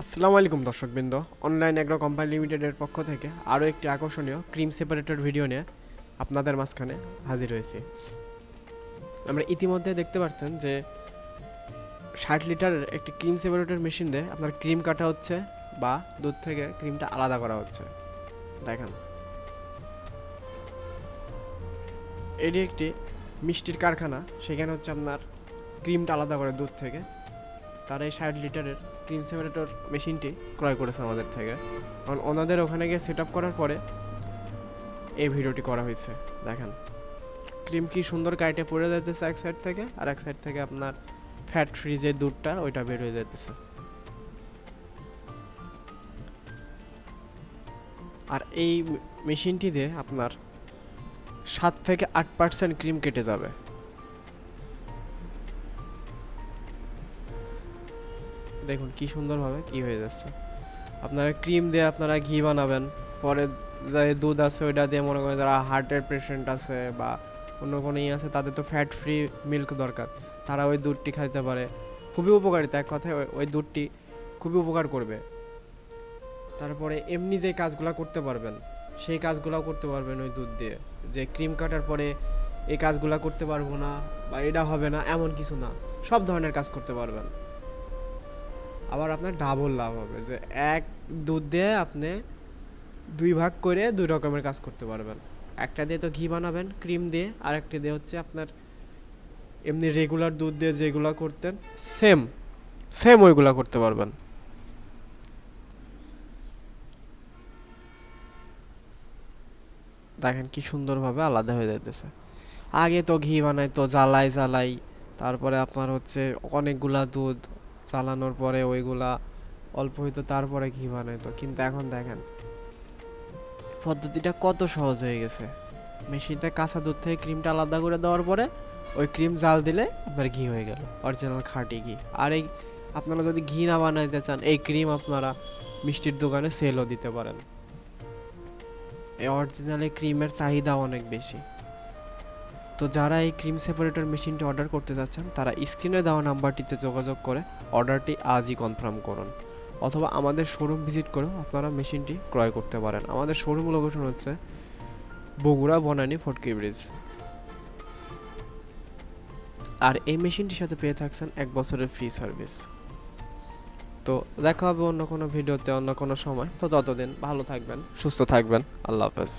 আসসালামু আলাইকুম দর্শকবৃন্দ। অনলাইন এগ্রো কোম্পানি লিমিটেডের পক্ষ থেকে আরও একটি আকর্ষণীয় ক্রিম সেপারেটর ভিডিও নিয়ে আপনাদের মাঝখানে হাজির হয়েছি। আমরা ইতিমধ্যে দেখতে পাচ্ছেন যে ষাট লিটারের একটি ক্রিম সেপারেটর মেশিন দিয়ে আপনার ক্রিম কাটা হচ্ছে বা দুধ থেকে ক্রিমটা আলাদা করা হচ্ছে। দেখেন। এটি একটি মিষ্টির কারখানা, সেখানে হচ্ছে আপনার ক্রিমটা আলাদা করে দুধ থেকে। তারা এই ষাট লিটারের ক্রিম সেপারেটর মেশিনটি ক্রয় করেছে আমাদের থেকে। কারণ ওনাদের ওখানে গিয়ে সেট করার পরে এই ভিডিওটি করা হয়েছে, দেখেন। ক্রিম কি সুন্দর কাইটে পড়ে যাইতেছে এক সাইড থেকে, আর এক সাইড থেকে আপনার ফ্যাট ফ্রি যে দুধটা ওইটা বের হয়ে যাইতেছে। আর এই মেশিনটি দিয়ে আপনার সাত থেকে আট পার্সেন্ট ক্রিম কেটে যাবে। দেখুন কি সুন্দরভাবে কি হয়ে যাচ্ছে। আপনারা ক্রিম দিয়ে আপনারা ঘি বানাবেন, পরে যে দুধ আছে ওইটা দিয়ে মনে করেন যারা হার্টের পেশেন্ট আছে বা অন্য কোনো ইয়ে আছে, তাদের তো ফ্যাট ফ্রি মিল্ক দরকার। তারা ওই দুধটি খাইতে পারে। খুবই উপকারিতা, এক কথায় ওই- দুধটি খুবই উপকার করবে। তারপরে এমনি যে কাজগুলো করতে পারবেন, সেই কাজগুলোও করতে পারবেন ওই দুধ দিয়ে। যে ক্রিম কাটার পরে এই কাজগুলো করতে পারব না বা এটা হবে না, এমন কিছু না। সব ধরনের কাজ করতে পারবেন। আবার আপনার ডাবল লাভ হবে যে এক দুধ দিয়ে আপনি দুই ভাগ করে দুই রকমের কাজ করতে পারবেন। একটা দিয়ে তো ঘি বানাবেন, ক্রিম দিয়ে, আর একটা দিয়ে হচ্ছে আপনার এমনি রেগুলার দুধ দিয়ে যেগুলো করতেন সেম সেম ওইগুলা করতে পারবেন। দেখেন কি সুন্দরভাবে আলাদা হয়ে যাইতেছে। আগে তো ঘি বানাইতো, জ্বালাই জ্বালাই, তারপরে আপনার হচ্ছে অনেকগুলা দুধ চালানোর পরে ওইগুলা অল্প হইতো, তারপরে ঘি বানাইতো? কিন্তু এখন দেখেন, পদ্ধতিটা কত সহজ হয়ে গেছে। মেশিনতে কাঁচা দুধ থেকে ক্রিমটা আলাদা করে দেওয়ার পরে ওই ক্রিম জাল দিলে আপনার ঘি হয়ে গেল, অরিজিনাল খাঁটি ঘি। আর এই আপনারা যদি ঘি না বানাইতে চান, এই ক্রিম আপনারা মিষ্টির দোকানে সেলও দিতে পারেন। এই অরিজিনালি ক্রিমের চাহিদা অনেক বেশি। তো যারা এই ক্রিম সেপারেটর মেশিনটি অর্ডার করতে যাচ্ছেন, তারা স্ক্রিনে দেওয়া নাম্বারটিতে যোগাযোগ করে অর্ডারটি আজই কনফার্ম করুন। অথবা আমাদের শোরুম ভিজিট করেও আপনারা মেশিনটি ক্রয় করতে পারেন। আমাদের শোরুম লোকেশন হচ্ছে বগুড়া বনানী ফটকি ব্রিজ। আর এই মেশিনটির সাথে পেয়ে থাকছেন এক বছরের ফ্রি সার্ভিস। তো দেখা হবে অন্য কোনো ভিডিওতে অন্য কোনো সময়। তো ততদিন ভালো থাকবেন, সুস্থ থাকবেন। আল্লাহ হাফেজ।